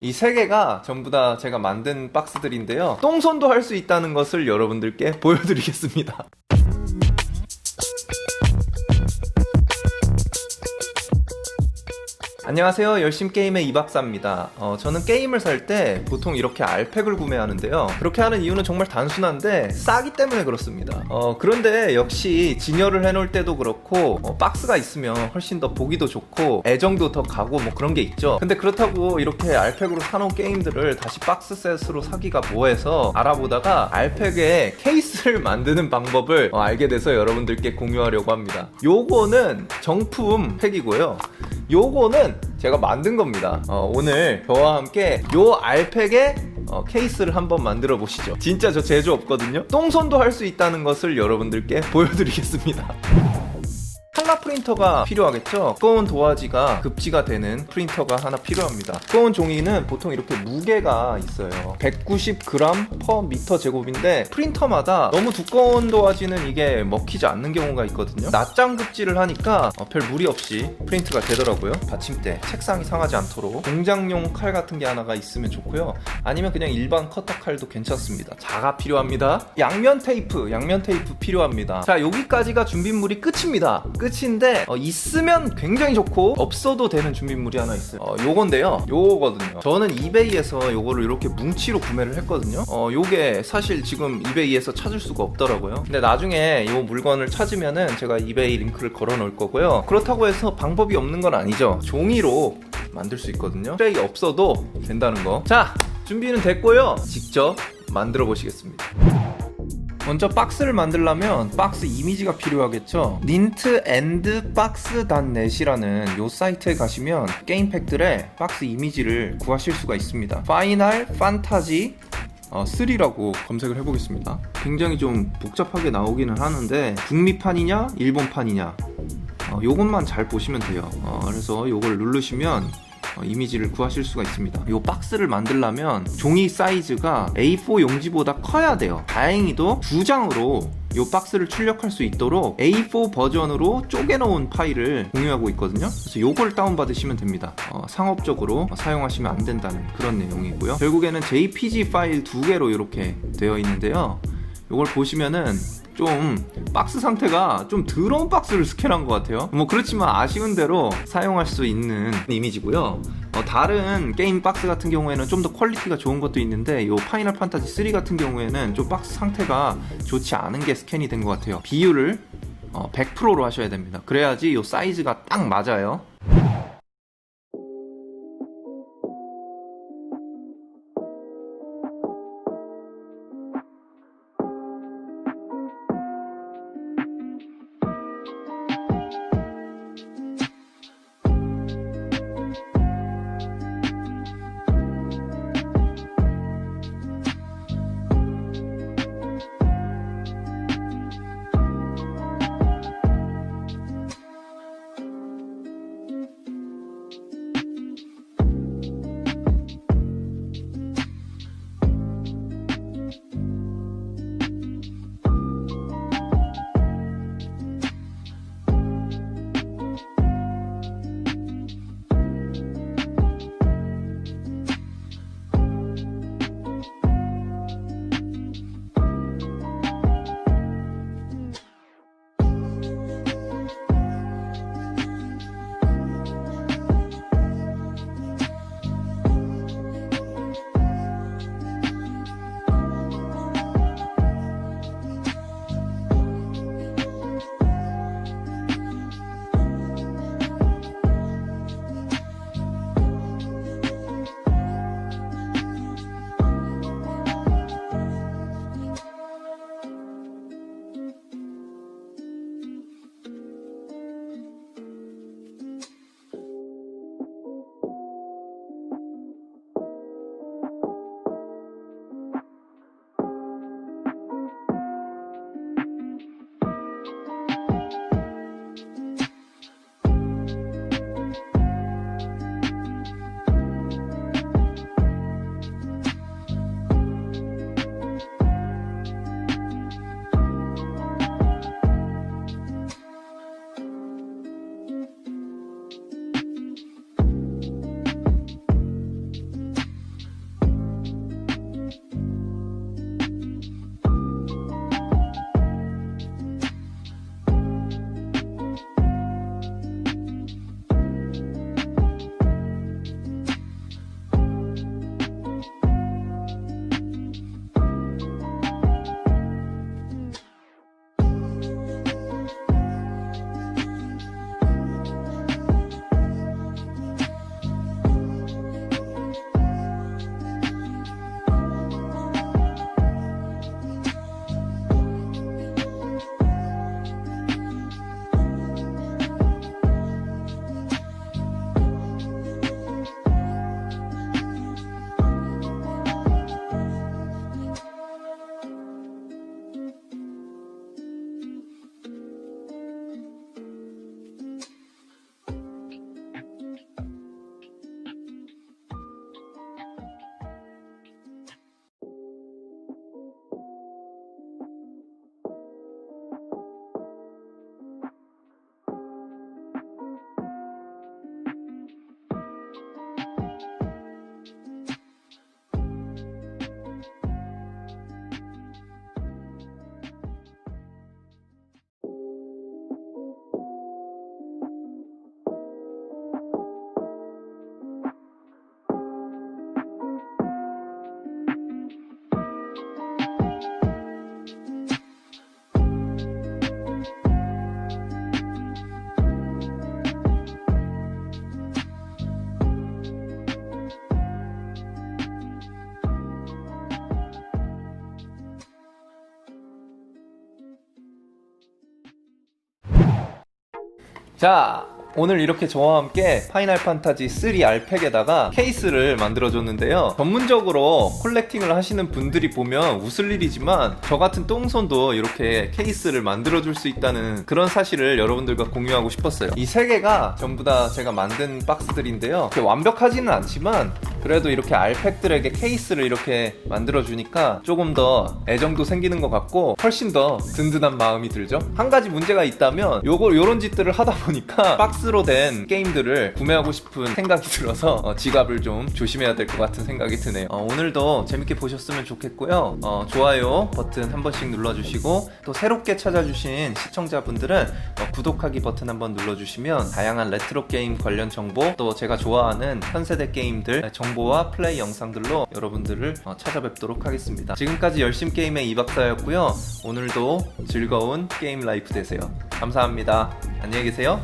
이 세 개가 전부 다 제가 만든 박스들인데요. 똥손도 할 수 있다는 것을 여러분들께 보여드리겠습니다. 안녕하세요. 열심 게임의 이박사입니다. 어, 저는 게임을 살 때 보통 이렇게 알팩을 구매하는데요. 그렇게 하는 이유는 정말 단순한데 싸기 때문에 그렇습니다. 어, 그런데 역시 진열을 해놓을 때도 그렇고 어, 박스가 있으면 훨씬 더 보기도 좋고 애정도 더 가고 뭐 그런 게 있죠. 근데 그렇다고 이렇게 알팩으로 사놓은 게임들을 다시 박스 셋으로 사기가 뭐해서 알아보다가 알팩에 케이스를 만드는 방법을 어, 알게 돼서 여러분들께 공유하려고 합니다. 요거는 정품 팩이고요. 요거는 제가 만든 겁니다. 어, 오늘 저와 함께 요 알팩의 어, 케이스를 한번 만들어 보시죠. 진짜 저 제조 없거든요. 똥손도 할 수 있다는 것을 여러분들께 보여드리겠습니다. 칼라 프린터가 필요하겠죠? 두꺼운 도화지가 급지가 되는 프린터가 하나 필요합니다. 두꺼운 종이는 보통 이렇게 무게가 있어요. 190g per 미터 제곱인데 프린터마다 너무 두꺼운 도화지는 이게 먹히지 않는 경우가 있거든요. 낱장 급지를 하니까 어, 별 무리 없이 프린트가 되더라고요. 받침대, 책상이 상하지 않도록 공장용 칼 같은 게 하나가 있으면 좋고요. 아니면 그냥 일반 커터 칼도 괜찮습니다. 자가 필요합니다. 양면 테이프, 양면 테이프 필요합니다. 자, 여기까지가 준비물이 끝입니다. 끝 인데 어, 있으면 굉장히 좋고 없어도 되는 준비물이 하나 있어요. 어, 요건데요. 요거거든요. 저는 이베이에서 요거를 이렇게 뭉치로 구매를 했거든요. 어, 요게 사실 지금 이베이에서 찾을 수가 없더라고요. 근데 나중에 요 물건을 찾으면은 제가 이베이 링크를 걸어 놓을 거고요. 그렇다고 해서 방법이 없는 건 아니죠. 종이로 만들 수 있거든요. 이베이 없어도 된다는 거. 자, 준비는 됐고요. 직접 만들어 보시겠습니다. 먼저 박스를 만들려면 박스 이미지가 필요하겠죠? 닌트 앤드 박스 닷넷이라는 요 사이트에 가시면 게임팩들의 박스 이미지를 구하실 수가 있습니다. 파이널 판타지 어, 3라고 검색을 해보겠습니다. 굉장히 좀 복잡하게 나오기는 하는데 북미판이냐 일본판이냐 어, 요것만 잘 보시면 돼요. 어, 그래서 요걸 누르시면 어, 이미지를 구하실 수가 있습니다. 이 박스를 만들려면 종이 사이즈가 A4 용지보다 커야 돼요. 다행히도 두 장으로 이 박스를 출력할 수 있도록 A4 버전으로 쪼개놓은 파일을 공유하고 있거든요. 그래서 요걸 다운받으시면 됩니다. 어, 상업적으로 사용하시면 안 된다는 그런 내용이고요. 결국에는 JPG 파일 두 개로 이렇게 되어 있는데요. 요걸 보시면은 좀 박스 상태가 좀 더러운 박스를 스캔한 것 같아요. 뭐 그렇지만 아쉬운 대로 사용할 수 있는 이미지고요. 어, 다른 게임 박스 같은 경우에는 좀 더 퀄리티가 좋은 것도 있는데 이 파이널 판타지 3 같은 경우에는 좀 박스 상태가 좋지 않은 게 스캔이 된 것 같아요. 비율을 어, 100%로 하셔야 됩니다. 그래야지 이 사이즈가 딱 맞아요. 자, 오늘 이렇게 저와 함께 파이널 판타지 3 알팩에다가 케이스를 만들어줬는데요. 전문적으로 콜렉팅을 하시는 분들이 보면 웃을 일이지만 저 같은 똥손도 이렇게 케이스를 만들어줄 수 있다는 그런 사실을 여러분들과 공유하고 싶었어요. 이 세 개가 전부 다 제가 만든 박스들인데요. 완벽하지는 않지만 그래도 이렇게 알팩들에게 케이스를 이렇게 만들어주니까 조금 더 애정도 생기는 것 같고 훨씬 더 든든한 마음이 들죠. 한 가지 문제가 있다면 요거 요런 짓들을 하다 보니까 박스로 된 게임들을 구매하고 싶은 생각이 들어서 어, 지갑을 좀 조심해야 될 것 같은 생각이 드네요. 어, 오늘도 재밌게 보셨으면 좋겠고요. 어, 좋아요 버튼 한 번씩 눌러주시고 또 새롭게 찾아주신 시청자분들은 어, 구독하기 버튼 한번 눌러주시면 다양한 레트로 게임 관련 정보 또 제가 좋아하는 현세대 게임들 정보 와 플레이 영상들로 여러분들을 어, 찾아뵙도록 하겠습니다. 지금까지 열심 게임의 이박사였고요. 오늘도 즐거운 게임 라이프 되세요. 감사합니다. 안녕히 계세요.